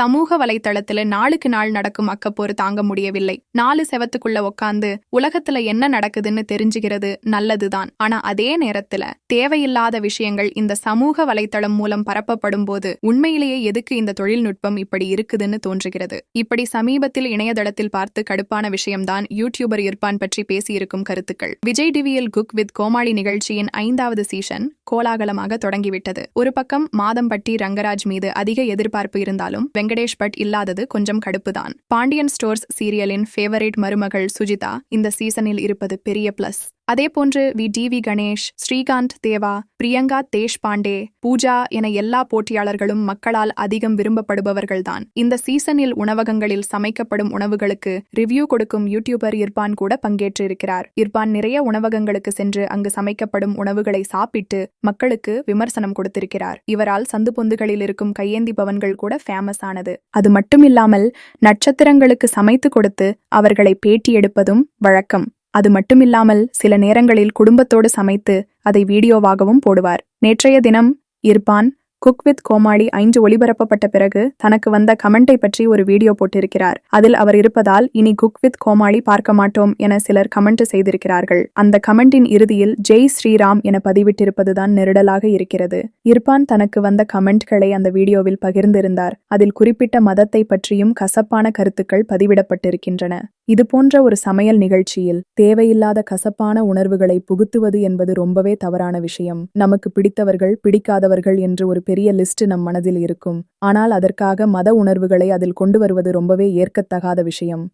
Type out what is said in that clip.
சமூக வலைத்தளத்துல நாளுக்கு நாள் நடக்கும் அக்கப்போர் தாங்க முடியவில்லை. நாலு செவத்துக்குள்ள உக்காந்து உலகத்துல என்ன நடக்குதுன்னு தெரிஞ்சுகிறது நல்லதுதான். ஆனா அதே நேரத்துல தேவையில்லாத விஷயங்கள் இந்த சமூக வலைத்தளம் மூலம் பரப்பப்படும் போது உண்மையிலேயே எதுக்கு இந்த தொழில்நுட்பம் இப்படி இருக்குதுன்னு தோன்றுகிறது. இப்படி சமீபத்தில் இணையதளத்தில் பார்த்து கடுப்பான விஷயம்தான் யூடியூபர் இர்பான் பற்றி பேசியிருக்கும் கருத்துக்கள். விஜய் டிவியில் குக் வித் கோமாளி நிகழ்ச்சியின் ஐந்தாவது சீசன் கோலாகலமாக தொடங்கிவிட்டது. ஒரு பக்கம் மாதம்பட்டி ரங்கராஜ் மீது அதிக எதிர்பார்ப்பு இருந்தாலும் வெங்கடேஷ் பட் இல்லாதது கொஞ்சம் கடுப்புதான். பாண்டியன் ஸ்டோர்ஸ் சீரியலின் ஃபேவரேட் மருமகள் சுஜிதா இந்த சீசனில் இருப்பது பெரிய பிளஸ் அதேபோன்று V. T. V. Ganesh Srikanth Deva Priyanka Desh Pande Pooja என எல்லா போட்டியாளர்களும் மக்களால் அதிகம் விரும்பப்படுபவர்கள்தான். இந்த சீசனில் உணவகங்களில் சமைக்கப்படும் உணவுகளுக்கு ரிவ்யூ கொடுக்கும் யூடியூபர் இர்பான் கூட பங்கேற்றிருக்கிறார். இர்பான் நிறைய உணவகங்களுக்கு சென்று அங்கு சமைக்கப்படும் உணவுகளை சாப்பிட்டு மக்களுக்கு விமர்சனம் கொடுத்திருக்கிறார். இவரால் சந்து பொந்துகளில் இருக்கும் கையேந்தி பவன்கள் கூட ஃபேமஸ் ஆனது. அது மட்டுமில்லாமல் நட்சத்திரங்களுக்கு சமைத்து கொடுத்து அவர்களை பேட்டி எடுப்பதும் வழக்கம். அது மட்டுமில்லாமல் சில நேரங்களில் குடும்பத்தோடு சமைத்து அதை வீடியோவாகவும் போடுவார். நேற்றைய தினம் இர்பான் குக் வித் கோமாளி ஐந்து ஒளிபரப்பப்பட்ட பிறகு தனக்கு வந்த கமெண்டை பற்றி ஒரு வீடியோ போட்டிருக்கிறார். அதில் அவர் இருப்பதால் இனி குக் வித் கோமாளி பார்க்க மாட்டோம் என சிலர் கமெண்ட் செய்திருக்கிறார்கள். அந்த கமெண்டின் இறுதியில் ஜெய் ஸ்ரீராம் என பதிவிட்டிருப்பதுதான் நெருடலாக இருக்கிறது. இர்பான் தனக்கு வந்த கமெண்ட்களை அந்த வீடியோவில் பகிர்ந்திருந்தார். அதில் குறிப்பிட்ட மதத்தை பற்றியும் கசப்பான கருத்துக்கள் பதிவிடப்பட்டிருக்கின்றன. இதுபோன்ற ஒரு சமையல் நிகழ்ச்சியில் தேவையில்லாத கசப்பான உணர்வுகளை புகுத்துவது என்பது ரொம்பவே தவறான விஷயம். நமக்கு பிடித்தவர்கள் பிடிக்காதவர்கள் என்று ஒரு பெரிய லிஸ்ட் நம் மனதில் இருக்கும். ஆனால் அதற்காக மத உணர்வுகளை அதில் கொண்டு வருவது ரொம்பவே ஏற்கத்தகாத விஷயம்.